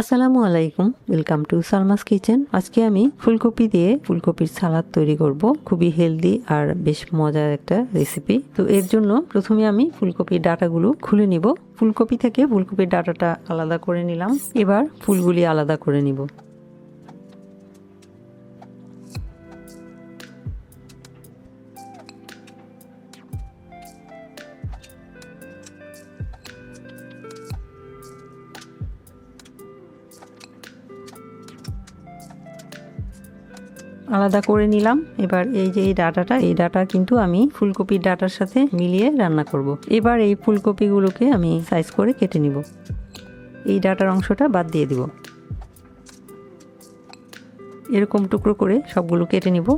আসসালামু আলাইকুম welcome to Salma's kitchen আজকে আমি ফুলকপি দিয়ে ফুলকপির সালাদ তৈরি করব। খুবই হেলদি আর বেশ মজার একটা রেসিপি তো এর জন্য প্রথমে আমি ফুলকপির ডাটাগুলো খুলে নিব। ফুলকপি থেকে ফুলকপির ডাটাটা আলাদা করে নিলাম। এবার ফুলগুলি আলাদা করে নিব। আলাদা করে নিলাম। এবার এই যে এই ডাটাটা, এই ডাটা কিন্তু আমি ফুলকপির ডাটার সাথে মিলিয়ে রান্না করব। এবার এই ফুলকপিগুলোকে আমি সাইজ করে কেটে নিব। এই ডাটার অংশটা বাদ দিয়ে দিব। এরকম টুকরো করে সবগুলো কেটে নিব।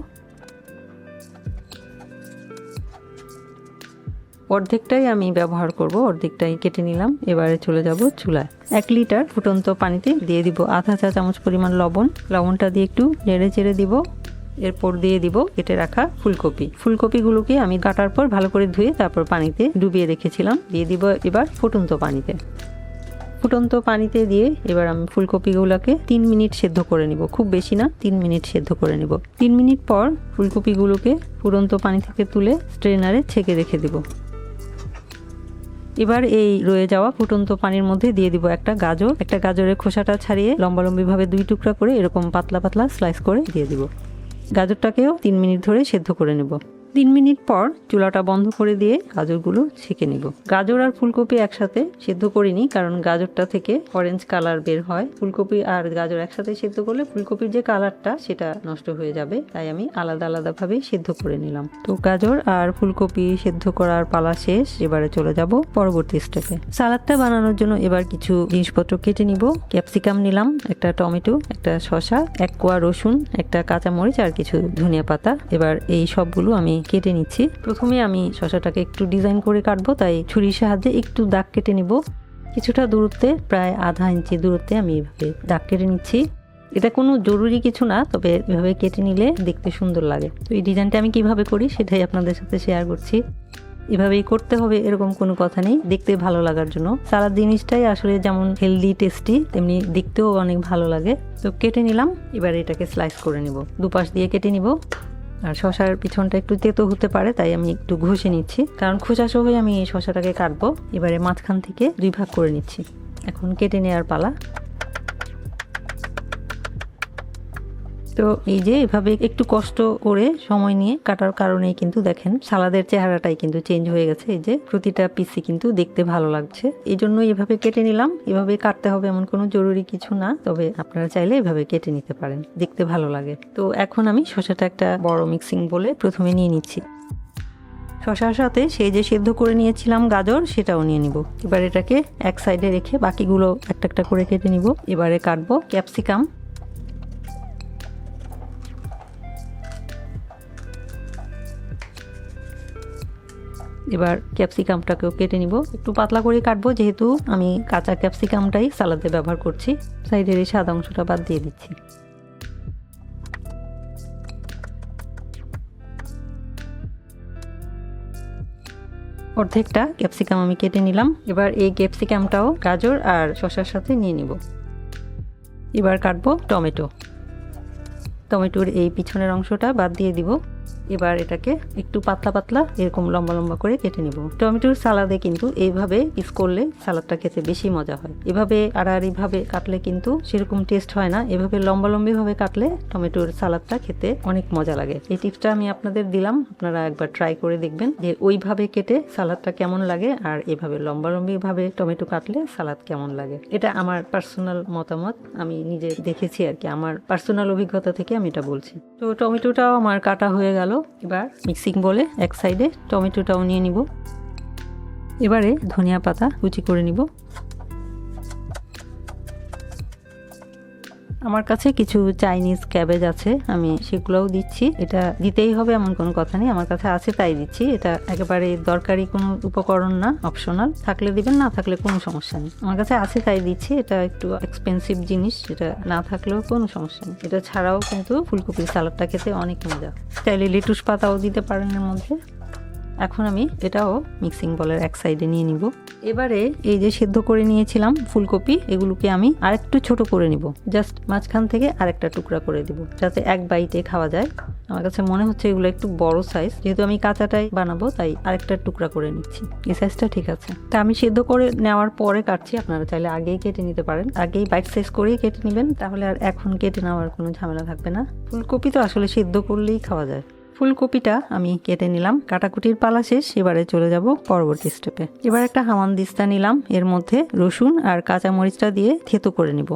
অর্ধেকটাই আমি ব্যবহার করব, অর্ধেকটাই কেটে নিলাম। এবারে চলে যাব চুলায়। এক লিটার ফুটন্ত পানিতে দিয়ে দিব আধা চা চামচ পরিমাণ লবণ। লবণটা দিয়ে একটু নেড়ে চেড়ে দিব। এরপর দিয়ে দিব কেটে রাখা ফুলকপি। ফুলকপিগুলোকে আমি কাটার পর ভালো করে ধুয়ে তারপর পানিতে ডুবিয়ে রেখেছিলাম। দিয়ে দিব এবার ফুটন্ত পানিতে। ফুটন্ত পানিতে দিয়ে এবার আমি ফুলকপিগুলোকে তিন মিনিট সেদ্ধ করে নিব। খুব বেশি না, তিন মিনিট সেদ্ধ করে নিব। তিন মিনিট পর ফুলকপিগুলোকে ফুটন্ত পানি থেকে তুলে স্ট্রেনারে ছেঁকে রেখে দিব। এবার এই রয়ে যাওয়া ফুটন্ত পানির মধ্যে দিয়ে দিব একটা গাজর। একটা গাজরের খোসাটা ছাড়িয়ে লম্বালম্বি ভাবে দুই টুকরা করে এরকম পাতলা পাতলা স্লাইস করে দিয়ে দিব। গাজরটাকেও তিন মিনিট ধরে সেদ্ধ করে নেব। তিন মিনিট পর চুলাটা বন্ধ করে দিয়ে গাজরগুলো ছেঁকে নিব। গাজর আর ফুলকপি একসাথে সেদ্ধ করিনি, কারণ গাজরটা থেকে অরেঞ্জ কালার বের হয়। ফুলকপি আর গাজর একসাথে সেদ্ধ করলে ফুলকপির যে কালারটা সেটা নষ্ট হয়ে যাবে। তাই আমি আলাদা আলাদা ভাবে সেদ্ধ করে নিলাম। তো গাজর আর ফুলকপি সেদ্ধ করার পালা শেষ। এবারে চলে যাব পরবর্তী স্টেপে সালাদটা বানানোর জন্য এবার কিছু জিনিসপত্র কেটে নিব। ক্যাপসিকাম নিলাম, একটা টমেটো, একটা শসা, এক কোয়া রসুন, একটা কাঁচামরিচ আর কিছু ধনিয়া পাতা। এবার এই সবগুলো আমি কেটে নিচ্ছি। প্রথমে আমি শশাটাকে একটু ডিজাইন করে কাটবো, তাই ছুরির সাহায্যে একটু দাগ কেটে নেব। কিছুটা দূরত্বে, প্রায় আধা ইঞ্চি দূরত্বে আমি এভাবে দাগ কেটে নিচ্ছি। এটা কোনো জরুরি কিছু না, তবে এভাবে কেটে নিলে দেখতে সুন্দর লাগে। তো এই ডিজাইনটা আমি কীভাবে করি সেটাই আপনাদের সাথে শেয়ার করছি। এভাবেই করতে হবে, এরকম কোনো কথা নেই। দেখতে ভালো লাগার জন্য। সালাদ জিনিসটাই আসলে যেমন হেলদি টেস্টি তেমনি দেখতেও অনেক ভালো লাগে। তো কেটে নিলাম, এবার এটাকে স্লাইস করে নিব। দুপাশ দিয়ে কেটে নিব। আর শশার পিছনটা একটু তেতো হতে পারে, তাই আমি একটু ঘষে নিচ্ছি। কারণ খোসা সহই আমি এই শশাটাকে কাটবো। এবারে মাঝখান থেকে দুই ভাগ করে নিচ্ছি। এখন কেটে নেওয়ার পালা। তো এই যে এভাবে একটু কষ্ট করে সময় নিয়ে কাটার কারণেই কিন্তু দেখেন সালাদের চেহারাটাই কিন্তু চেঞ্জ হয়ে গেছে। এই যে প্রতিটা পিসি কিন্তু দেখতে ভালো লাগছে। এই জন্য এভাবে কেটে নিলাম। এভাবে কাটতে হবে এমন কোনো জরুরি কিছু না। তবে আপনারা চাইলে এভাবে কেটে নিতে পারেন। দেখতে ভালো লাগে। তো এখন আমি শসাটা একটা বড় মিক্সিং বলে প্রথমে নিয়ে নিচ্ছি। শশার সাথে সেই যে সেদ্ধ করে নিয়েছিলাম গাজর, সেটাও নিয়ে নিব। এবার এটাকে এক সাইডে রেখে বাকিগুলো একটা একটা করে কেটে নিব। এবারে কাটবো ক্যাপসিকাম। এবার ক্যাপসিকামটাকেও কেটে নিব। একটু পাতলা করে কাটবো, যেহেতু আমি কাঁচা ক্যাপসিকামটাই সালাদে ব্যবহার করছি। সাইডের এই সাদা অংশটা বাদ দিয়ে দিচ্ছি। অর্ধেকটা ক্যাপসিকাম আমি কেটে নিলাম। এবার এই ক্যাপসিকামটাও গাজর আর শসার সাথে নিয়ে নিব। এবার কাটবো টমেটো। টমেটোর এই পিছনের অংশটা বাদ দিয়ে দিব। এবার এটাকে একটু পাতলা পাতলা এরকম লম্বা লম্বা করে কেটে নিব। টমেটোর সালাদে কিন্তু এইভাবে পিস করলে সালাদটা খেতে বেশি মজা হয়। এভাবে আড়াআড়ি ভাবে কাটলে কিন্তু সেরকম টেস্ট হয় না। এভাবে লম্বা লম্বি ভাবে কাটলে টমেটোর সালাদটা খেতে অনেক মজা লাগে। এই টিপসটা আমি আপনাদের দিলাম। আপনারা একবার ট্রাই করে দেখবেন যে ওইভাবে কেটে সালাদটা কেমন লাগে আর এভাবে লম্বা লম্বি ভাবে টমেটো কাটলে সালাদ কেমন লাগে। এটা আমার পার্সোনাল মতামত। আমি নিজে দেখেছি আর কি। আমার পার্সোনাল অভিজ্ঞতা থেকে আমি এটা বলছি। তো টমেটোটাও আমার কাটা হয়ে গেল। এবার মিক্সিং বলে এক সাইডে টমেটোটাও নিয়ে নিব। এবারে ধনিয়া পাতা কুচি করে নিব। আমার কাছে কিছু চাইনিজ ক্যাবেজ আছে, আমি সেগুলোও দিচ্ছি। এটা দিতেই হবে এমন কোনো কথা নেই, আমার কাছে আছে তাই দিচ্ছি। এটা একেবারে দরকারি কোনো উপকরণ না অপশনাল থাকলে দিবেন, না থাকলে কোনো সমস্যা নেই। আমার কাছে আছে তাই দিচ্ছি, এটা একটু এক্সপেন্সিভ জিনিস, এটা না থাকলেও কোনো সমস্যা নেই। এটা ছাড়াও কিন্তু ফুলকপির সালাদটা খেতে অনেক মজা। চাইলে লেটুস পাতাও দিতে পারেন এর মধ্যে। এখন আমি এটাও মিক্সিং বলের এক সাইডে নিয়ে নিব। এবারে এই যে সেদ্ধ করে নিয়েছিলাম ফুলকপি, এগুলোকে আমি আরেকটু ছোট করে নিব। জাস্ট মাঝখান থেকে আরেকটা টুকরা করে দিব, যাতে এক বাইটে খাওয়া যায়। আমার কাছে মনে হচ্ছে এগুলো একটু বড় সাইজ যেহেতু আমি কাঁচাটাই বানাবো, তাই আরেকটা টুকরা করে নিচ্ছি। এই সাইজটা ঠিক আছে। তা আমি সেদ্ধ করে নেওয়ার পরে কাটছি, আপনারা চাইলে আগেই কেটে নিতে পারেন। আগেই বাইট সাইজ করেই কেটে নেবেন, তাহলে আর এখন কেটে নেওয়ার কোনো ঝামেলা থাকবে না। ফুলকপি তো আসলে সেদ্ধ করলেই খাওয়া যায়। ফুলকপিটা আমি কেটে নিলাম। কাটাকুটির পালা শেষ, এবারে চলে যাব পরবর্তী স্টেপে এবার একটা হামান দিস্তা নিলাম। এর মধ্যে রসুন আর কাঁচামরিচটা দিয়ে থেতো করে নিব।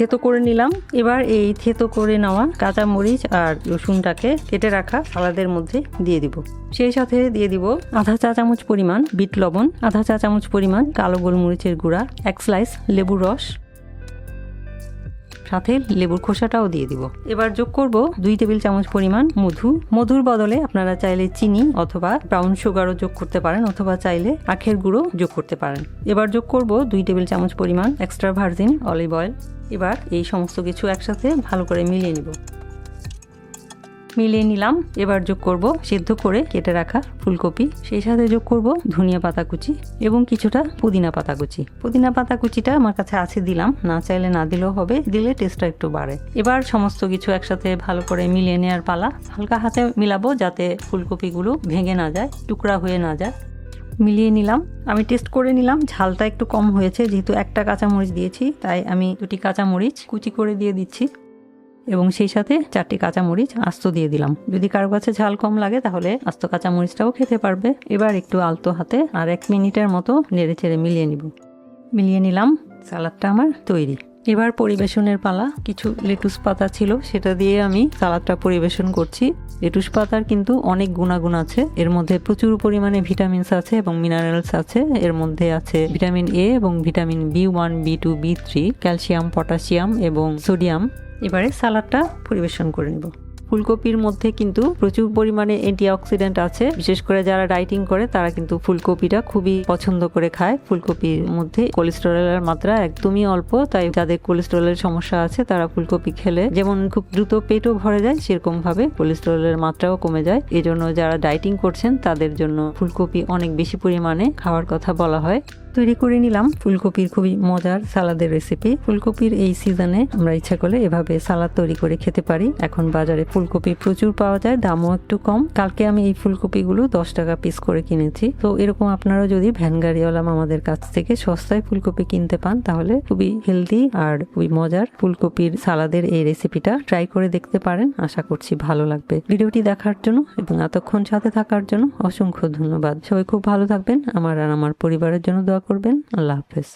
থেতো করে নিলাম। এবার এই থেতো করে নেওয়া কাঁচা মরিচ আর রসুনটাকে কেটে রাখা সালাদের মধ্যে দিয়ে দিব। সেই সাথে দিয়ে দিব আধা চা চামচ পরিমাণ বিট লবণ, আধা চা চামচ পরিমাণ কালো গোলমরিচের গুঁড়া, এক স্লাইস লেবুর রস সাথে লেবুর খোসাটাও দিয়ে দিব। এবার যোগ করব দুই টেবিল চামচ পরিমাণ মধু। মধুর বদলে আপনারা চাইলে চিনি অথবা ব্রাউন সুগারও যোগ করতে পারেন অথবা চাইলে আখের গুঁড়ো যোগ করতে পারেন। এবার যোগ করব দুই টেবিল চামচ পরিমাণ এক্সট্রা ভার্জিন অলিভ অয়েল। এবার এই সমস্ত কিছু একসাথে ভালো করে মিলিয়ে নিব। মিলিয়ে নিলাম। এবার যোগ করব সেদ্ধ করে কেটে রাখা ফুলকপি। সেই সাথে যোগ করব ধনিয়া পাতা কুচি এবং কিছুটা পুদিনা পাতা কুচি। পুদিনা পাতা কুচিটা আমার কাছে আছে দিলাম। না চাইলে না দিলেও হবে। দিলে টেস্টটা একটু বাড়ে। এবার সমস্ত কিছু একসাথে ভালো করে মিলিয়ে নেওয়ার পালা। হালকা হাতে মিলাবো যাতে ফুলকপিগুলো ভেঙে না যায়, টুকরা হয়ে না যায়। মিলিয়ে নিলাম। আমি টেস্ট করে নিলাম। ঝালটা একটু কম হয়েছে। যেহেতু একটা কাঁচামরিচ দিয়েছি, তাই আমি দুটি কাঁচামরিচ কুচি করে দিয়ে দিচ্ছি। এবং সেই সাথে চারটি কাঁচামরিচ আস্ত দিয়ে দিলাম। যদি কারও কাছে ঝাল কম লাগে, তাহলে আস্ত কাঁচামরিচটাও খেতে পারবে। এবার একটু আলতো হাতে আর এক মিনিটের মতো নেড়ে চেড়ে মিলিয়ে নিব। মিলিয়ে নিলাম, সালাদটা আমার তৈরি। এবার পরিবেশনের পালা। কিছু লেটুস পাতা ছিল, সেটা দিয়ে আমি সালাদটা পরিবেশন করছি। লেটুস পাতার কিন্তু অনেক গুণাগুণ আছে। এর মধ্যে প্রচুর পরিমাণে ভিটামিনস আছে এবং মিনারেলস আছে। এর মধ্যে আছে ভিটামিন এ এবং vitamin B one B two B three calcium, potassium এবং সোডিয়াম। এবারে সালাদটা পরিবেশন করে নেব। ফুলকপির মধ্যে কিন্তু প্রচুর পরিমাণে অ্যান্টিঅক্সিডেন্ট আছে। বিশেষ করে যারা ডাইটিং করে, তারা কিন্তু ফুলকপিটা খুবই পছন্দ করে খায়। ফুলকপির মধ্যে কোলেস্টেরলের মাত্রা একদমই অল্প, তাই যাদের কোলেস্টেরলের সমস্যা আছে, তারা ফুলকপি খেলে। যেমন খুব দ্রুত পেটও ভরে যায় সেরকম ভাবে কোলেস্টেরলের মাত্রাও কমে যায়। এজন্য যারা ডাইটিং করছেন, তাদের জন্য ফুলকপি অনেক বেশি পরিমাণে খাওয়ার কথা বলা হয়। তৈরি করে নিলাম। ফুলকপির খুবই মজার সালাদের রেসিপি ফুলকপির এই সিজনে আমরা ইচ্ছা করলে এভাবে সালাদ তৈরি করে খেতে পারি। এখন বাজারে ফুলকপি প্রচুর পাওয়া যায়, দামও একটু কম। কালকে আমি এই ফুলকপিগুলো দশ টাকা পিস করে কিনেছি। তো এরকম আপনারা যদি ভ্যান গাড়িওয়ালা আমাদের কাছ থেকে সস্তায় ফুলকপি কিনতে পান, তাহলে খুবই হেলদি আর খুবই মজার ফুলকপির সালাদের এই রেসিপিটা ট্রাই করে দেখতে পারেন। আশা করছি ভালো লাগবে। ভিডিওটি দেখার জন্য এবং এতক্ষণ সাথে থাকার জন্য অসংখ্য ধন্যবাদ। সবাই খুব ভালো থাকবেন। আমার আর আমার পরিবারের জন্য করবেন। আল্লাহ হাফেজ।